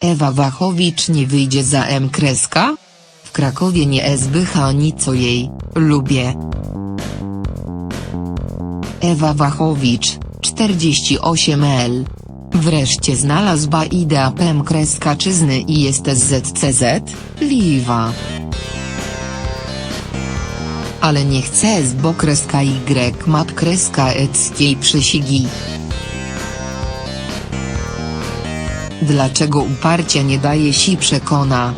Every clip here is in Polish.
Ewa Wachowicz nie wyjdzie za M. Kreska? W Krakowie nie zbycha co jej, lubię. Ewa Wachowicz, 48L. Wreszcie znalazła idea PM Kreskaczyzny i jest ZCZ, Liwa. Ale nie chce z bo kreska Y map kreska eckiej przysigi. Dlaczego uparcie nie daje si przekona?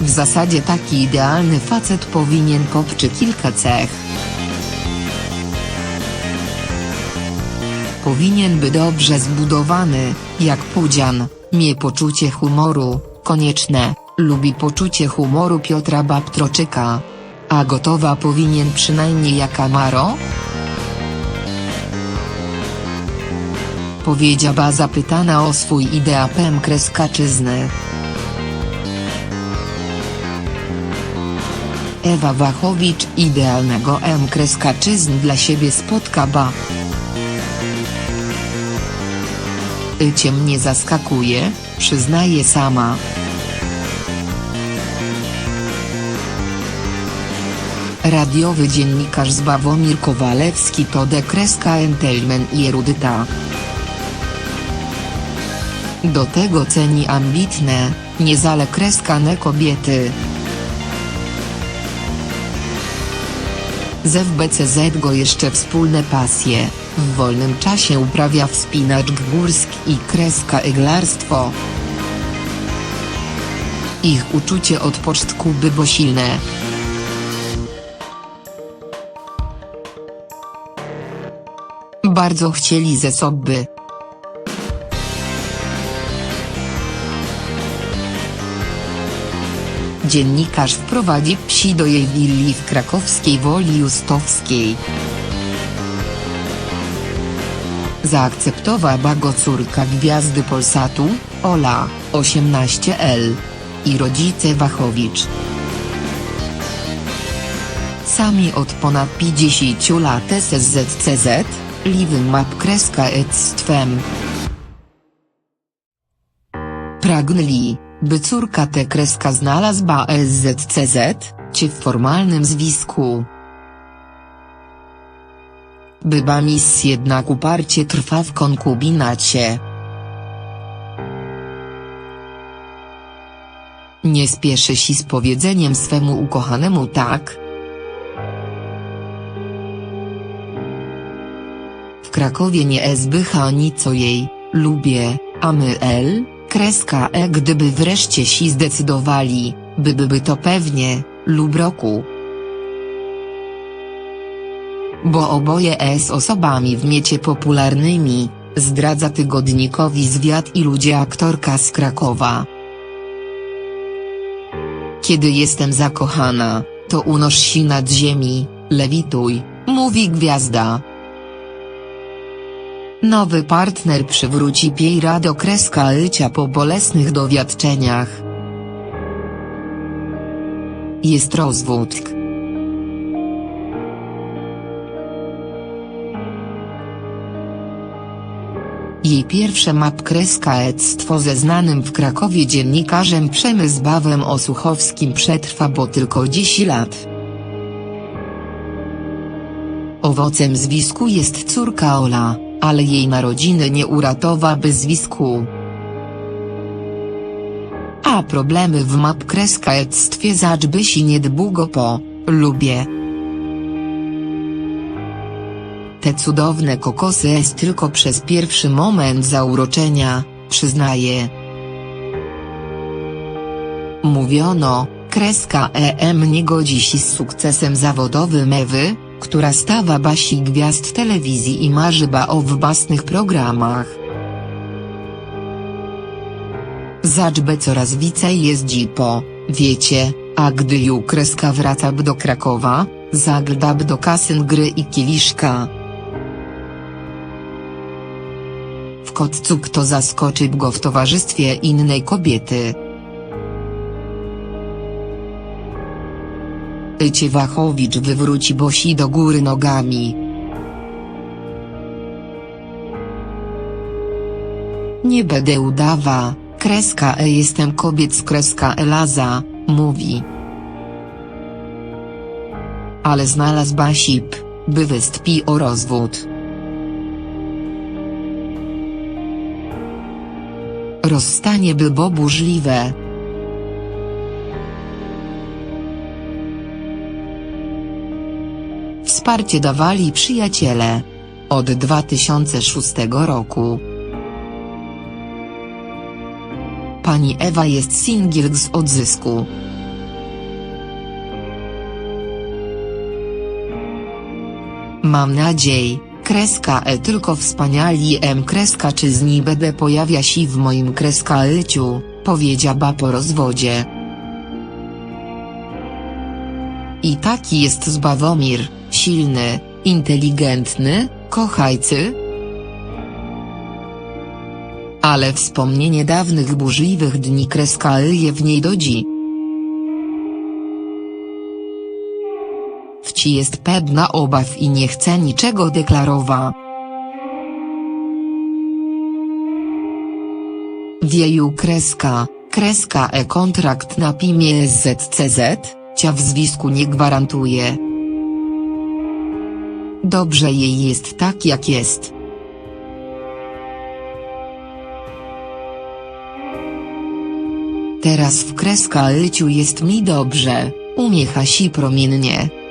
W zasadzie taki idealny facet powinien popczy kilka cech. Powinien by dobrze zbudowany, jak Pudzian, mie poczucie humoru, konieczne, lubi poczucie humoru Piotra Babtroczyka. A gotowa powinien przynajmniej jak Amaro? Powiedziała zapytana o swój ideapem kreskaczyzny. Ewa Wachowicz idealnego M kreskaczyzn dla siebie spotka ba. Cię mnie zaskakuje, przyznaje sama. Radiowy dziennikarz Zbawomir Kowalewski to dekreska entelmen i erudyta. Do tego ceni ambitne, niezalekreskane kobiety. Z FBCZ go jeszcze wspólne pasje, w wolnym czasie uprawia wspinacz górski i kreska eglarstwo. Ich uczucie od początku było silne. Bardzo chcieli ze sobby. Dziennikarz wprowadzi psi do jej willi w krakowskiej Woli Justowskiej. Zaakceptowała go córka gwiazdy Polsatu, Ola, 18L. I rodzice Wachowicz. Sami od ponad 50 lat SZCZ, Liwy Map Kreska. Pragnęli, by córka te kreska znalazła SZCZ, cie w formalnym zwisku. Byba mis jednak uparcie trwa w konkubinacie. Nie spieszy się z powiedzeniem swemu ukochanemu tak. W Krakowie nie zbycha ani co jej, lubię, a my L, kreska E gdyby wreszcie si zdecydowali, by byby to pewnie, lub roku. Bo oboje s osobami w miecie popularnymi, zdradza tygodnikowi zwiat i ludzie aktorka z Krakowa. Kiedy jestem zakochana, to unoś się nad ziemi, lewituj, mówi gwiazda. Nowy partner przywróci Piejra do kreska lycia po bolesnych dowiadczeniach. Jest rozwód. Jej pierwsze map kreska ectwo ze znanym w Krakowie dziennikarzem Przemysławem Osuchowskim przetrwa bo tylko 10 lat. Owocem zwisku jest córka Ola, ale jej narodziny nie uratowałaby zwisku. A problemy w map kreska ectwie zaczby się niedługo po, lubię. Te cudowne kokosy jest tylko przez pierwszy moment zauroczenia, przyznaje. Mówiono, kreska EM nie godzi się z sukcesem zawodowym Ewy, która stawa basi gwiazd telewizji i marzyba o własnych programach. Zaczbę coraz więcej jeździ po, wiecie, a gdy ju kreska wraca do Krakowa, zagląda do kasyn gry i kieliszka. Kotcu kto zaskoczy go w towarzystwie innej kobiety. Ycie Wachowicz wywróci Bosi do góry nogami. Nie będę udawa, kreska e jestem kobiet kreska Elaza, mówi. Ale znalazł Basip, by wystąpi o rozwód. Rozstanie by było burzliwe. Wsparcie dawali przyjaciele. Od 2006 roku. Pani Ewa jest singiel z odzysku. Mam nadzieję, kreska e tylko wspaniali m kreska czy z niej będę pojawia się w moim kreska lyciu, powiedziała po rozwodzie. I taki jest Zbawomir, silny, inteligentny, kochajcy. Ale wspomnienie dawnych burzliwych dni kreska je w niej dodzi. Wci jest pewna obaw i nie chce niczego deklarowa. Wieju kreska, kreska e kontrakt na pimie ZCZ, cia w zwisku nie gwarantuje. Dobrze jej jest tak jak jest. Teraz w kreska lyciu jest mi dobrze, umiecha si promiennie.